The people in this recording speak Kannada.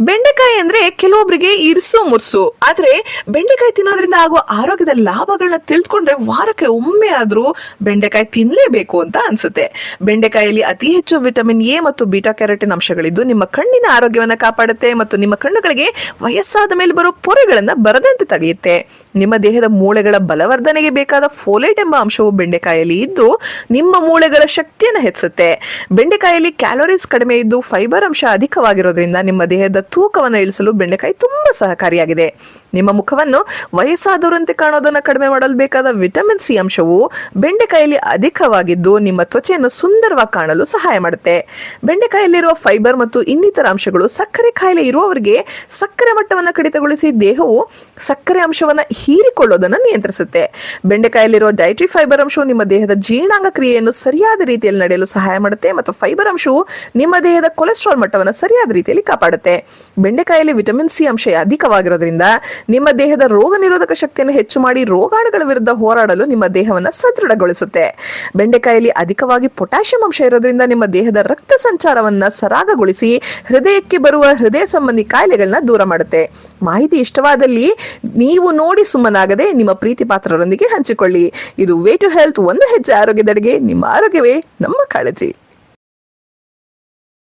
ಬೆಂಡೆಕಾಯಿ ಅಂದ್ರೆ ಕೆಲವೊಬ್ಬರಿಗೆ ಇರ್ಸು ಮುರ್ಸು. ಆದ್ರೆ ಬೆಂಡೆಕಾಯಿ ತಿನ್ನೋದ್ರಿಂದ ಆಗುವ ಆರೋಗ್ಯದ ಲಾಭಗಳನ್ನ ತಿಳ್ಕೊಂಡ್ರೆ ವಾರಕ್ಕೆ ಒಮ್ಮೆ ಆದ್ರೂ ಬೆಂಡೆಕಾಯಿ ತಿನ್ಲೇಬೇಕು ಅಂತ ಅನ್ಸುತ್ತೆ. ಬೆಂಡೆಕಾಯಿಯಲ್ಲಿ ಅತಿ ಹೆಚ್ಚು ವಿಟಮಿನ್ ಎ ಮತ್ತು ಬೀಟಾ ಕ್ಯಾರೋಟಿನ್ ಅಂಶಗಳಿದ್ದು ನಿಮ್ಮ ಕಣ್ಣಿನ ಆರೋಗ್ಯವನ್ನ ಕಾಪಾಡುತ್ತೆ ಮತ್ತು ನಿಮ್ಮ ಕಣ್ಣುಗಳಿಗೆ ವಯಸ್ಸಾದ ಮೇಲೆ ಬರೋ ಪೊರೆಗಳನ್ನ ಬರದಂತೆ ತಡೆಯುತ್ತೆ. ನಿಮ್ಮ ದೇಹದ ಮೂಳೆಗಳ ಬಲವರ್ಧನೆಗೆ ಬೇಕಾದ ಫೋಲೇಟ್ ಎಂಬ ಅಂಶವು ಬೆಂಡೆಕಾಯಲ್ಲಿ ಇದ್ದು, ನಿಮ್ಮ ಮೂಳೆಗಳ ಶಕ್ತಿಯನ್ನು ಹೆಚ್ಚುತ್ತೆ ಬೆಂಡೆಕಾಯಲ್ಲಿ ಕ್ಯಾಲೋರೀಸ್ ಕಡಿಮೆ ಇದ್ದು ಫೈಬರ್ ಅಂಶ ಅಧಿಕವಾಗಿರೋದ್ರಿಂದ ನಿಮ್ಮ ದೇಹದ ತೂಕವನ್ನು ಇಳಿಸಲು ಬೆಂಡೆಕಾಯಿ ತುಂಬಾ ಸಹಕಾರಿಯಾಗಿದೆ. ನಿಮ್ಮ ಮುಖವನ್ನು ವಯಸ್ಸಾದವರಂತೆ ಕಾಣೋದನ್ನು ಕಡಿಮೆ ಮಾಡಲು ಬೇಕಾದ ವಿಟಮಿನ್ ಸಿ ಅಂಶವು ಬೆಂಡೆಕಾಯಲ್ಲಿ ಅಧಿಕವಾಗಿದ್ದು, ನಿಮ್ಮ ತ್ವಚೆಯನ್ನು ಸುಂದರವಾಗಿ ಕಾಣಲು ಸಹಾಯ ಮಾಡುತ್ತೆ. ಬೆಂಡೆಕಾಯಲ್ಲಿರುವ ಫೈಬರ್ ಮತ್ತು ಇನ್ನಿತರ ಅಂಶಗಳು ಸಕ್ಕರೆ ಕಾಯಿಲೆ ಇರುವವರಿಗೆ ಸಕ್ಕರೆ ಮಟ್ಟವನ್ನು ಕಡಿತಗೊಳಿಸಿ ದೇಹವು ಸಕ್ಕರೆ ಅಂಶವನ್ನು ಹೀರಿಕೊಳ್ಳೋದನ್ನು ನಿಯಂತ್ರಿಸುತ್ತೆ. ಬೆಂಡೆಕಾಯಲ್ಲಿರುವ ಡೈಟ್ರಿ ಫೈಬರ್ ಅಂಶವು ನಿಮ್ಮ ದೇಹದ ಜೀರ್ಣಾಂಗ ಕ್ರಿಯೆಯನ್ನು ಸರಿಯಾದ ರೀತಿಯಲ್ಲಿ ನಡೆಯಲು ಸಹಾಯ ಮಾಡುತ್ತೆ ಮತ್ತು ಫೈಬರ್ ಅಂಶವು ನಿಮ್ಮ ದೇಹದ ಕೊಲೆಸ್ಟ್ರಾಲ್ ಮಟ್ಟವನ್ನು ಸರಿಯಾದ ರೀತಿಯಲ್ಲಿ ಕಾಪಾಡುತ್ತೆ. ಬೆಂಡೆಕಾಯಲ್ಲಿ ವಿಟಮಿನ್ ಸಿ ಅಂಶ ಅಧಿಕವಾಗಿರೋದ್ರಿಂದ ನಿಮ್ಮ ದೇಹದ ರೋಗ ನಿರೋಧಕ ಶಕ್ತಿಯನ್ನು ಹೆಚ್ಚು ಮಾಡಿ ರೋಗಾಣುಗಳ ವಿರುದ್ಧ ಹೋರಾಡಲು ನಿಮ್ಮ ದೇಹವನ್ನು ಸದೃಢಗೊಳಿಸುತ್ತೆ. ಬೆಂಡೆಕಾಯಲ್ಲಿ ಅಧಿಕವಾಗಿ ಪೊಟ್ಯಾಷಿಯಂ ಅಂಶ ಇರೋದ್ರಿಂದ ನಿಮ್ಮ ದೇಹದ ರಕ್ತ ಸಂಚಾರವನ್ನ ಸರಾಗಗೊಳಿಸಿ ಹೃದಯಕ್ಕೆ ಬರುವ ಹೃದಯ ಸಂಬಂಧಿ ಕಾಯಿಲೆಗಳನ್ನ ದೂರ ಮಾಡುತ್ತೆ. ಮಾಹಿತಿ ಇಷ್ಟವಾದಲ್ಲಿ ನೀವು ನೋಡಿ ಸುಮ್ಮನಾಗದೆ ನಿಮ್ಮ ಪ್ರೀತಿ ಪಾತ್ರರೊಂದಿಗೆ ಹಂಚಿಕೊಳ್ಳಿ. ಇದು ವೇ ಟು ಹೆಲ್ತ್ ಒಂದು ಹೆಜ್ಜೆ ಆರೋಗ್ಯದೆಡೆಗೆ, ನಿಮ್ಮ ಆರೋಗ್ಯವೇ ನಮ್ಮ ಕಾಳಜಿ.